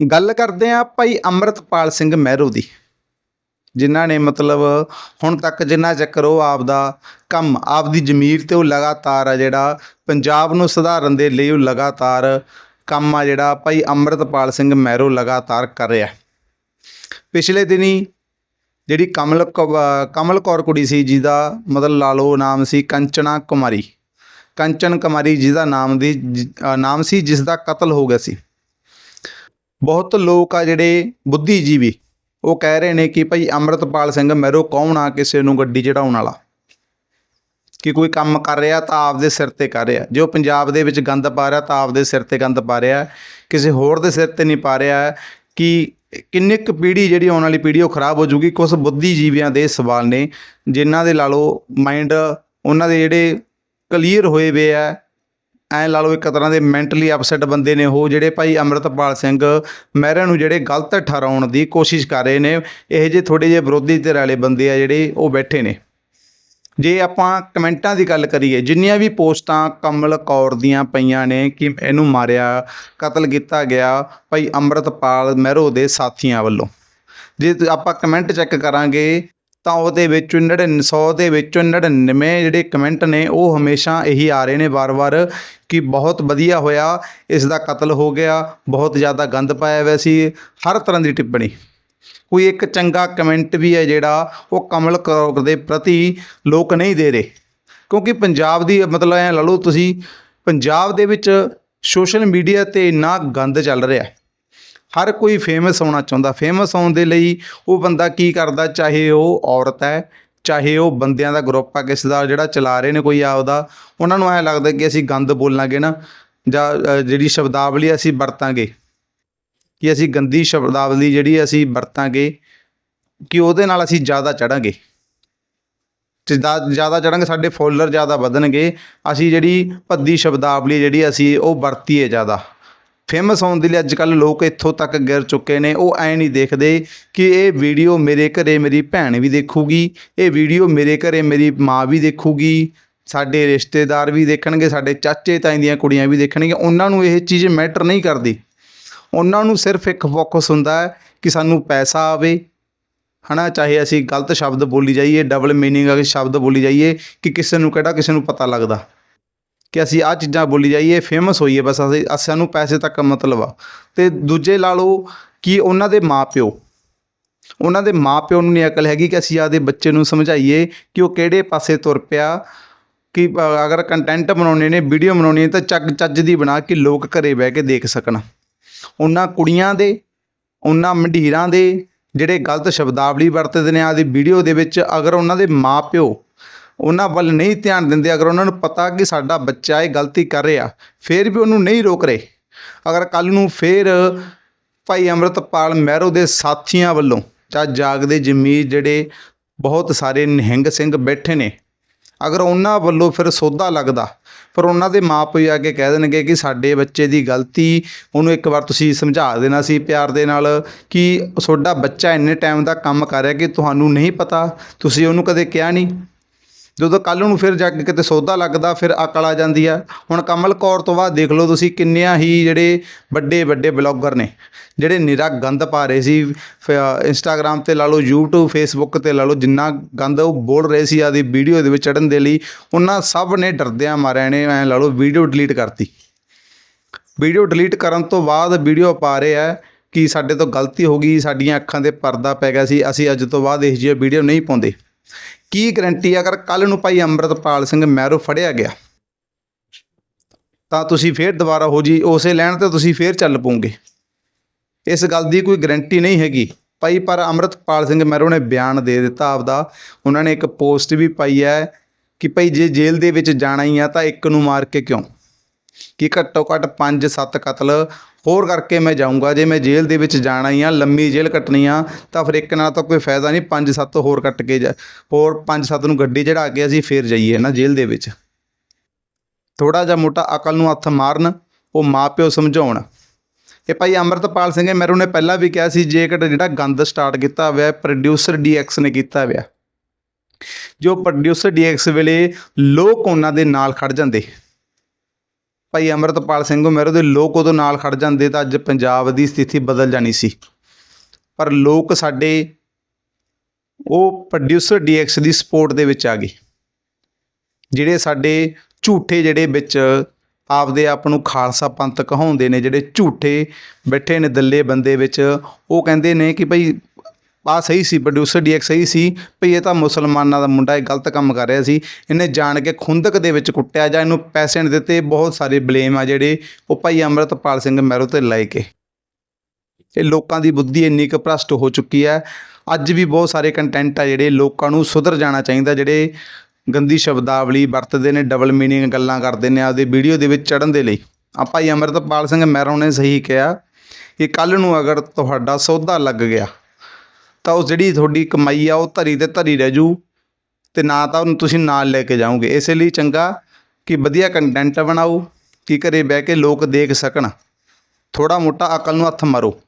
ਗੱਲ ਕਰਦੇ ਆ ਭਾਈ ਅੰਮ੍ਰਿਤਪਾਲ ਸਿੰਘ ਮਹਿਰੂ ਦੀ, ਜਿਨ੍ਹਾਂ ਨੇ ਮਤਲਬ ਹੁਣ ਤੱਕ ਜਿੰਨਾ ਚੱਕਰ ਉਹ ਆਪਦਾ ਕੰਮ ਆਪਦੀ ਜ਼ਮੀਰ ਤੇ ਉਹ ਲਗਾਤਾਰ ਆ ਜਿਹੜਾ ਪੰਜਾਬ ਨੂੰ ਸੁਧਾਰਨ ਦੇ ਲਈ ਉਹ ਲਗਾਤਾਰ ਕੰਮ ਆ ਜਿਹੜਾ ਭਾਈ ਅੰਮ੍ਰਿਤਪਾਲ ਸਿੰਘ ਮਹਿਰੂ ਲਗਾਤਾਰ ਕਰ ਰਿਹਾ। ਪਿਛਲੇ ਦਿਨੀ ਜਿਹੜੀ ਕਮਲ ਕੌ- ਕਮਲ ਕੌਰ ਕੁੜੀ ਸੀ ਜਿਹਦਾ ਮਤਲਬ ਲਾ ਲਓ ਨਾਮ ਸੀ ਕੰਚਨਾ ਕੁਮਾਰੀ, ਕੰਚਨ ਕੁਮਾਰੀ ਜਿਹਦਾ ਨਾਮ ਦੀ ਨਾਮ ਸੀ ਜਿਸ ਦਾ ਕਤਲ ਹੋ ਗਿਆ ਸੀ। ਬਹੁਤ ਲੋਕ ਆ ਜਿਹੜੇ ਬੁੱਧੀਜੀਵੀ। ਉਹ ਕਹਿ ਰਹੇ ਨੇ ਕਿ ਭਾਈ ਅੰਮ੍ਰਿਤਪਾਲ ਸਿੰਘ ਮੈਰੋ ਕੌਣ ਆ ਕਿਸੇ ਨੂੰ ਗੱਡੀ ਚੜਾਉਣ ਵਾਲਾ? ਕਿ ਕੋਈ ਕੰਮ ਕਰ ਰਿਹਾ ਤਾਂ ਆਪਦੇ ਸਿਰ ਤੇ ਕਰ ਰਿਹਾ। ਜੋ ਪੰਜਾਬ ਦੇ ਵਿੱਚ ਗੰਦ ਪਾ ਰਿਹਾ ਤਾਂ ਆਪਦੇ ਸਿਰ ਤੇ ਗੰਦ ਪਾ ਰਿਹਾ। ਕਿਸੇ ਹੋਰ ਦੇ ਸਿਰ ਤੇ ਨਹੀਂ ਪਾ ਰਿਹਾ ਕਿ ਕਿੰਨੀ ਕੁ ਪੀੜ੍ਹੀ ਜਿਹੜੀ ਆਉਣ ਵਾਲੀ ਪੀੜ੍ਹੀ ਉਹ ਖਰਾਬ ਹੋ ਜੂਗੀ? ਕੁਝ ਬੁੱਧੀਜੀਵੀਆਂ ਦੇ ਸਵਾਲ ਨੇ, ਜਿਨ੍ਹਾਂ ਦੇ ਲਾ ਲਓ ਮਾਈਂਡ ਉਹਨਾਂ ਦੇ ਜਿਹੜੇ ਕਲੀਅਰ ਹੋਏ ਵੇ ਆ ਐਂ ਲਾ ਲਓ ਇੱਕ ਤਰ੍ਹਾਂ ਦੇ ਮੈਂਟਲੀ ਅਪਸੈਟ ਬੰਦੇ ਨੇ ਉਹ ਜਿਹੜੇ ਭਾਈ ਅੰਮ੍ਰਿਤਪਾਲ ਸਿੰਘ ਮਹਿਰਾ ਨੂੰ ਜਿਹੜੇ ਗਲਤ ਠਹਿਰਾਉਣ ਦੀ ਕੋਸ਼ਿਸ਼ ਕਰ ਰਹੇ ਨੇ, ਇਹ ਜੇ ਥੋੜੇ ਜਿਹੇ ਵਿਰੋਧੀ ਧਿਰ ਵਾਲੇ ਬੰਦੇ ਆ ਜਿਹੜੇ ਉਹ ਬੈਠੇ ਨੇ। ਜੇ ਆਪਾਂ ਕਮੈਂਟਾਂ ਦੀ ਗੱਲ ਕਰੀਏ, ਜਿੰਨੀਆਂ ਵੀ ਪੋਸਟਾਂ ਕਮਲ ਕੌਰ ਦੀਆਂ ਪਈਆਂ ਨੇ ਕਿ ਇਹਨੂੰ ਮਾਰਿਆ, ਕਤਲ ਕੀਤਾ ਗਿਆ ਭਾਈ ਅੰਮ੍ਰਿਤਪਾਲ ਮਹਿਰੋ ਦੇ ਸਾਥੀਆਂ ਵੱਲੋਂ। ਜੇ ਆਪਾਂ ਕਮੈਂਟ ਚੈੱਕ ਕਰਾਂਗੇ ਤਾਂ ਉਹਦੇ ਵਿੱਚ 99 ਦੇ ਵਿੱਚੋਂ 99 ਜਿਹੜੇ ਕਮੈਂਟ ਨੇ, ਉਹ ਹਮੇਸ਼ਾ ਇਹੀ ਆ ਰਹੇ ਨੇ ਵਾਰ-ਵਾਰ ਕਿ ਬਹੁਤ ਵਧੀਆ ਹੋਇਆ, ਇਸ ਦਾ ਕਤਲ ਹੋ ਗਿਆ, ਬਹੁਤ ਜ਼ਿਆਦਾ ਗੰਦ ਪਾਇਆ ਹੋਇਆ ਸੀ, ਹਰ ਤਰ੍ਹਾਂ ਦੀ ਟਿੱਪਣੀ। ਕੋਈ ਇੱਕ ਚੰਗਾ ਕਮੈਂਟ ਵੀ ਹੈ ਜਿਹੜਾ ਉਹ ਕਮਲ ਕੌਰ ਦੇ ਪ੍ਰਤੀ ਲੋਕ ਨਹੀਂ ਦੇ ਰਹੇ। ਕਿਉਂਕਿ ਪੰਜਾਬ ਦੀ, ਮਤਲਬ ਐ ਲਾ ਲਓ ਤੁਸੀਂ, ਪੰਜਾਬ ਦੇ ਵਿੱਚ ਸੋਸ਼ਲ ਮੀਡੀਆ ਤੇ ਇੰਨਾ ਗੰਦ ਚੱਲ ਰਿਹਾ। ਹਰ ਕੋਈ ਫੇਮਸ ਹੋਣਾ ਚਾਹੁੰਦਾ। ਫੇਮਸ ਹੋਣ ਦੇ ਲਈ ਉਹ ਬੰਦਾ ਕੀ ਕਰਦਾ, ਚਾਹੇ ਉਹ ਔਰਤ ਹੈ, ਚਾਹੇ ਉਹ ਬੰਦਿਆਂ ਦਾ ਗਰੁੱਪ ਆ, ਕਿਸੇ ਦਾ ਜਿਹੜਾ ਚਲਾ ਰਹੇ ਨੇ ਕੋਈ ਆਪਦਾ, ਉਹਨਾਂ ਨੂੰ ਐ ਲੱਗਦਾ ਕਿ ਅਸੀਂ ਗੰਦ ਬੋਲਾਂਗੇ ਨਾ, ਜਾਂ ਜਿਹੜੀ ਸ਼ਬਦਾਵਲੀ ਅਸੀਂ ਵਰਤਾਂਗੇ, ਕਿ ਅਸੀਂ ਗੰਦੀ ਸ਼ਬਦਾਵਲੀ ਜਿਹੜੀ ਅਸੀਂ ਵਰਤਾਂਗੇ, ਕਿ ਉਹਦੇ ਨਾਲ ਅਸੀਂ ਜ਼ਿਆਦਾ ਚੜਾਂਗੇ ਜਿੱਦਾਂ ਜ਼ਿਆਦਾ ਚੜਾਂਗੇ ਸਾਡੇ ਫੋਲੋਅਰ ਜ਼ਿਆਦਾ ਵਧਣਗੇ, ਅਸੀਂ ਜਿਹੜੀ ਭੱਦੀ ਸ਼ਬਦਾਵਲੀ ਜਿਹੜੀ ਅਸੀਂ, ਉਹ ਵਰਤੀਏ ਜ਼ਿਆਦਾ। ਫੇਮਸ ਹੋਣ ਦੇ ਲਈ ਅੱਜ ਕੱਲ੍ਹ ਲੋਕ ਇੱਥੋਂ ਤੱਕ ਗਿਰ ਚੁੱਕੇ ਨੇ। ਉਹ ਐ ਨਹੀਂ ਦੇਖਦੇ ਕਿ ਇਹ ਵੀਡੀਓ ਮੇਰੇ ਘਰੇ ਮੇਰੀ ਭੈਣ ਵੀ ਦੇਖੂਗੀ, ਇਹ ਵੀਡੀਓ ਮੇਰੇ ਘਰੇ ਮੇਰੀ ਮਾਂ ਵੀ ਦੇਖੂਗੀ, ਸਾਡੇ ਰਿਸ਼ਤੇਦਾਰ ਵੀ ਦੇਖਣਗੇ, ਸਾਡੇ ਚਾਚੇ ਤਾਈ ਦੀਆਂ ਕੁੜੀਆਂ ਵੀ ਦੇਖਣਗੀਆਂ। ਉਹਨਾਂ ਨੂੰ ਇਹ ਚੀਜ਼ ਮੈਟਰ ਨਹੀਂ ਕਰਦੀ। ਉਹਨਾਂ ਨੂੰ ਸਿਰਫ ਇੱਕ ਫੋਕਸ ਹੁੰਦਾ ਹੈ ਕਿ ਸਾਨੂੰ ਪੈਸਾ ਆਵੇ। ਹਨਾ, ਚਾਹੇ ਅਸੀਂ ਗਲਤ ਸ਼ਬਦ ਬੋਲੀ ਜਾਈਏ, ਡਬਲ ਮੀਨਿੰਗ ਵਾਲੇ ਸ਼ਬਦ ਬੋਲੀ ਜਾਈਏ ਕਿ ਕਿਸੇ ਨੂੰ ਕਿਹੜਾ, ਕਿਸੇ ਨੂੰ ਪਤਾ ਲੱਗਦਾ। ਕਿ ਅਸੀਂ ਆਹ ਚੀਜ਼ਾਂ ਬੋਲੀ ਜਾਈਏ ਫੇਮਸ ਹੋਈਏ ਬਸ ਅਸੀਂ ਅਸ- ਸਾਨੂੰ ਪੈਸੇ ਤੱਕ ਮਤਲਬ ਆ। ਤੇ ਦੂਜੇ ਲਾ ਲਓ ਕਿ ਉਹਨਾਂ ਦੇ ਮਾਪਿਓ ਉਹਨਾਂ ਦੇ ਮਾਪਿਓ ਨੂੰ ਨਹੀਂ ਅਕਲ ਹੈਗੀ ਕਿ ਅਸੀਂ ਆਦੇ ਬੱਚੇ ਨੂੰ ਸਮਝਾਈਏ ਕਿ ਉਹ ਕਿਹੜੇ ਪਾਸੇ ਤੁਰ ਪਿਆ ਕਿ ਅ, ਅਗਰ ਕੰਟੈਂਟ ਬਣਾਉਣੇ ਨੇ ਵੀਡੀਓ ਬਣਾਉਣੀ ਹੈ ਤਾਂ ਚੱਗ ਚੱਜ ਦੀ ਬਣਾ ਕੇ ਲੋਕ ਘਰੇ ਬਹਿ ਕੇ ਦੇਖ ਸਕਣ। ਉਹਨਾਂ ਕੁੜੀਆਂ ਦੇ ਉਹਨਾਂ ਮੰਡੀਰਾਂ ਦੇ ਜਿਹੜੇ ਗਲਤ ਸ਼ਬਦਾਵਲੀ ਵਰਤਦੇ ਨੇ ਆਦੀ ਵੀਡੀਓ ਦੇ ਵਿੱਚ ਅਗਰ ਉਹਨਾਂ ਦੇ ਮਾਪਿਓ ਉਹਨਾਂ ਵੱਲ ਨਹੀਂ ਧਿਆਨ ਦਿੰਦੇ, ਅਗਰ ਉਹਨਾਂ ਨੂੰ ਪਤਾ ਕਿ ਸਾਡਾ ਬੱਚਾ ਇਹ ਗਲਤੀ ਕਰ ਰਿਹਾ, ਫਿਰ ਵੀ ਉਹਨੂੰ ਨਹੀਂ ਰੋਕ ਰਹੇ। ਅਗਰ ਕੱਲ ਨੂੰ ਫਿਰ ਭਾਈ ਅੰਮ੍ਰਿਤਪਾਲ ਮਹਿਰੋ ਦੇ ਸਾਥੀਆਂ ਵੱਲੋਂ ਜਾਂ ਜਾਗਦੇ ਜਮੀਰ ਜਿਹੜੇ ਬਹੁਤ ਸਾਰੇ ਨਿਹੰਗ ਸਿੰਘ ਬੈਠੇ ਨੇ, ਅਗਰ ਉਹਨਾਂ ਵੱਲੋਂ ਫਿਰ ਸੋਧਾ ਲੱਗਦਾ ਪਰ ਉਹਨਾਂ ਦੇ ਮਾਪੇ ਆ ਕੇ ਕਹਿ ਦੇਣਗੇ ਕਿ ਸਾਡੇ ਬੱਚੇ ਦੀ ਗਲਤੀ, ਉਹਨੂੰ ਇੱਕ ਵਾਰ ਤੁਸੀਂ ਸਮਝਾ ਦੇਣਾ ਸੀ ਪਿਆਰ ਦੇ ਨਾਲ ਕਿ ਤੁਹਾਡਾ ਬੱਚਾ ਇੰਨੇ ਟਾਈਮ ਦਾ ਕੰਮ ਕਰ ਰਿਹਾ ਕਿ ਤੁਹਾਨੂੰ ਨਹੀਂ ਪਤਾ, ਤੁਸੀਂ ਉਹਨੂੰ ਕਦੇ ਕਿਹਾ ਨਹੀਂ? ਜਦੋਂ ਕੱਲ ਨੂੰ ਫਿਰ ਜਾ ਕੇ ਕਿਤੇ ਸੌਦਾ ਲੱਗਦਾ, ਫਿਰ ਅਕਲ ਆ ਜਾਂਦੀ ਆ। ਹੁਣ ਕਮਲ ਕੌਰ ਤੋਂ ਬਾਅਦ ਦੇਖ ਲਓ ਤੁਸੀਂ ਕਿੰਨਿਆਂ ਹੀ ਜਿਹੜੇ ਵੱਡੇ ਵੱਡੇ ਬਲੌਗਰ ਨੇ, ਜਿਹੜੇ ਨਿਰਾ ਗੰਦ ਪਾ ਰਹੇ ਸੀ। ਇੰਸਟਾਗ੍ਰam ਤੇ ਲਾ ਲਓ, YouTube, Facebook ਤੇ ਲਾ ਲਓ, ਜਿੰਨਾ ਗੰਦ ਉਹ ਬੋਲ ਰਹੇ ਸੀ ਆਦੀ ਵੀਡੀਓ ਦੇ ਵਿੱਚ ਚੜਨ ਦੇ ਲਈ, ਉਹਨਾਂ ਸਭ ਨੇ ਡਰਦਿਆਂ ਮਾਰਿਆ ਨੇ ਐ ਲਾ ਲਓ, ਵੀਡੀਓ ਡਿਲੀਟ ਕਰਤੀ। ਵੀਡੀਓ ਡਿਲੀਟ ਕਰਨ ਤੋਂ ਬਾਅਦ ਵੀਡੀਓ ਪਾ ਰਹੇ ਆ ਕਿ ਸਾਡੇ ਤੋਂ ਗਲਤੀ ਹੋ ਗਈ, ਸਾਡੀਆਂ ਅੱਖਾਂ ਤੇ ਪਰਦਾ ਪੈ ਗਿਆ ਸੀ, ਅਸੀਂ ਅੱਜ ਤੋਂ ਬਾਅਦ ਇਹ ਜਿਹੀ ਵੀਡੀਓ ਨਹੀਂ ਪਾਉਂਦੇ। ਕੀ ਗਰੰਟੀ ਅਗਰ ਕੱਲ ਨੂੰ ਭਾਈ ਅੰਮ੍ਰਿਤਪਾਲ ਸਿੰਘ ਮਹਿਰੋ ਫੜਿਆ ਗਿਆ, ਤਾਂ ਤੁਸੀਂ ਫੇਰ ਦੁਬਾਰਾ ਹੋ ਜੀ, ਉਸੇ ਲੈਣ ਤੇ ਤੁਸੀਂ ਫੇਰ ਚੱਲ ਪਉਂਗੇ ਇਸ ਗੱਲ ਦੀ ਕੋਈ ਗਰੰਟੀ ਨਹੀਂ ਹੈਗੀ। ਭਾਈ, ਪਰ ਅੰਮ੍ਰਿਤਪਾਲ ਸਿੰਘ ਮਹਿਰੋ ਨੇ ਬਿਆਨ ਦੇ ਦਿੱਤਾ ਆਪਦਾ। ਉਹਨਾਂ ਨੇ ਇੱਕ ਪੋਸਟ ਵੀ ਪਾਈ ਹੈ ਕਿ ਭਾਈ ਜੇ ਜੇਲ੍ਹ ਦੇ ਵਿੱਚ ਜਾਣਾ ਹੀ ਆ ਤਾਂ ਇੱਕ ਨੂੰ ਮਾਰ ਕੇ ਕਿਉਂ? ਕਿ ਘੱਟੋ ਘੱਟ 5-7 ਕਤਲ ਹੋਰ ਕਰਕੇ ਮੈਂ ਜਾਊਂਗਾ। ਜੇ ਮੈਂ ਜੇਲ੍ਹ ਦੇ ਵਿੱਚ ਜਾਣਾ ਹੀ ਆ, ਲੰਮੀ ਜੇਲ੍ਹ ਕੱਟਣੀ ਆ, ਤਾਂ ਫਿਰ ਇੱਕ ਨਾਲ ਤਾਂ ਕੋਈ ਫਾਇਦਾ ਨਹੀਂ 5-7 ਹੋਰ ਕੱਟ ਕੇ ਜਾ, ਹੋਰ 5-7 ਨੂੰ ਗੱਡੀ ਚੜਾ ਕੇ ਅਸੀਂ ਫੇਰ ਜਾਈਏ ਨਾ ਜੇਲ੍ਹ ਦੇ ਵਿੱਚ। ਥੋੜਾ ਜਿਹਾ ਮੋਟਾ ਅਕਲ ਨੂੰ ਹੱਥ ਮਾਰਨ, ਉਹ ਮਾਪਿਓ ਸਮਝਾਉਣ। ਇਹ ਭਾਈ ਅੰਮ੍ਰਿਤਪਾਲ ਸਿੰਘ ਮੈਰੂ ਨੇ ਪਹਿਲਾਂ ਵੀ ਕਿਹਾ ਸੀ ਜੇਕਰ ਜਿਹੜਾ ਗੰਦ ਸਟਾਰਟ ਕੀਤਾ ਹੋਇਆ ਪ੍ਰੋਡਿਊਸਰ ਡੀਐਕਸ ਨੇ ਕੀਤਾ ਹੋਇਆ, ਜੋ ਪ੍ਰੋਡਿਊਸਰ ਡੀਐਕਸ ਵੇਲੇ ਲੋਕ ਉਹਨਾਂ ਦੇ ਨਾਲ ਖੜ ਜਾਂਦੇ। ਭਾਈ ਅੰਮ੍ਰਿਤਪਾਲ ਸਿੰਘ ਮਹਿਰੋ ਦੇ ਲੋਕ ਉਦੋਂ ਨਾਲ ਖੜ ਜਾਂਦੇ ਤਾਂ ਅੱਜ ਪੰਜਾਬ ਦੀ ਸਥਿਤੀ ਬਦਲ ਜਾਣੀ ਸੀ। ਪਰ ਲੋਕ ਸਾਡੇ ਉਹ ਪ੍ਰੋਡਿਊਸਰ ਡੀਐਕਸ ਦੀ ਸਪੋਰਟ ਦੇ ਵਿੱਚ ਆ ਗਏ। ਜਿਹੜੇ ਸਾਡੇ ਝੂਠੇ ਜਿਹੜੇ ਵਿੱਚ ਆਪਦੇ ਆਪ ਨੂੰ ਖਾਲਸਾ ਪੰਥ ਕਹਾਉਂਦੇ ਨੇ, ਜਿਹੜੇ ਝੂਠੇ ਬੈਠੇ ਨੇ, ਦੱਲੇ ਬੰਦੇ ਵਿੱਚ, ਉਹ ਕਹਿੰਦੇ ਨੇ ਕਿ ਭਾਈ ਆ ਸਹੀ ਸੀ ਪ੍ਰੋਡਿਊਸਰ ਡੀਐਕਸ ਸਹੀ ਸੀ, ਭਈ ਇਹ ਤਾਂ ਮੁਸਲਮਾਨਾਂ ਦਾ ਮੁੰਡਾ ਇਹ ਗਲਤ ਕੰਮ ਕਰ ਰਿਹਾ ਸੀ। ਇਹਨੇ ਜਾਣ ਕੇ ਖੁੰਦਕ ਦੇ ਵਿੱਚ ਕੁੱਟਿਆ ਜਾਂ ਇਹਨੂੰ ਪੈਸੇ ਨਹੀਂ ਦਿੱਤੇ, ਬਹੁਤ ਸਾਰੇ ਬਲੇਮ ਆ ਜਿਹੜੇ ਉਹ ਭਾਈ ਅੰਮ੍ਰਿਤਪਾਲ ਸਿੰਘ ਮਹਿਰੋ ਤੇ ਲਾਏ ਕੇ। ਇਹ ਲੋਕਾਂ ਦੀ ਬੁੱਧੀ ਇੰਨੀ ਕੁ ਭ੍ਰਸ਼ਟ ਹੋ ਚੁੱਕੀ ਹੈ। ਅੱਜ ਵੀ ਬਹੁਤ ਸਾਰੇ ਕੰਟੈਂਟ ਆ ਜਿਹੜੇ ਲੋਕਾਂ ਨੂੰ ਸੁਧਰ ਜਾਣਾ ਚਾਹੀਦਾ, ਜਿਹੜੇ ਗੰਦੀ ਸ਼ਬਦਾਵਲੀ ਵਰਤਦੇ ਨੇ ਡਬਲ ਮੀਨਿੰਗ ਗੱਲਾਂ ਕਰਦੇ ਨੇ ਆਪਦੇ ਵੀਡੀਓ ਦੇ ਵਿੱਚ ਚੜਨ ਦੇ ਲਈ। ਆ ਭਾਈ ਅੰਮ੍ਰਿਤਪਾਲ ਸਿੰਘ ਮਹਿਰੋ ਨੇ ਸਹੀ ਕਿਹਾ ਕਿ ਕੱਲ ਨੂੰ ਅਗਰ ਤੁਹਾਡਾ ਸੌਦਾ ਲੱਗ ਗਿਆ ਤਾਂ ਉਹ ਜਿਹੜੀ ਤੁਹਾਡੀ ਕਮਾਈ ਆ, ਉਹ ਧਰੀ ਤੇ ਧਰੀ ਰਹਿ ਜੂ ਤੇ ਨਾ ਤਾਂ ਉਹਨੂੰ ਤੁਸੀਂ ਨਾਲ ਲੈ ਕੇ ਜਾਓਗੇ। ਇਸੇ ਲਈ ਚੰਗਾ ਕਿ ਵਧੀਆ ਕੰਟੈਂਟ ਬਣਾਓ, ਕਿ ਘਰੇ ਬਹਿ ਕੇ ਲੋਕ ਦੇਖ ਸਕਣ। ਥੋੜਾ ਮੋਟਾ ਅਕਲ ਨੂੰ ਹੱਥ ਮਾਰੋ।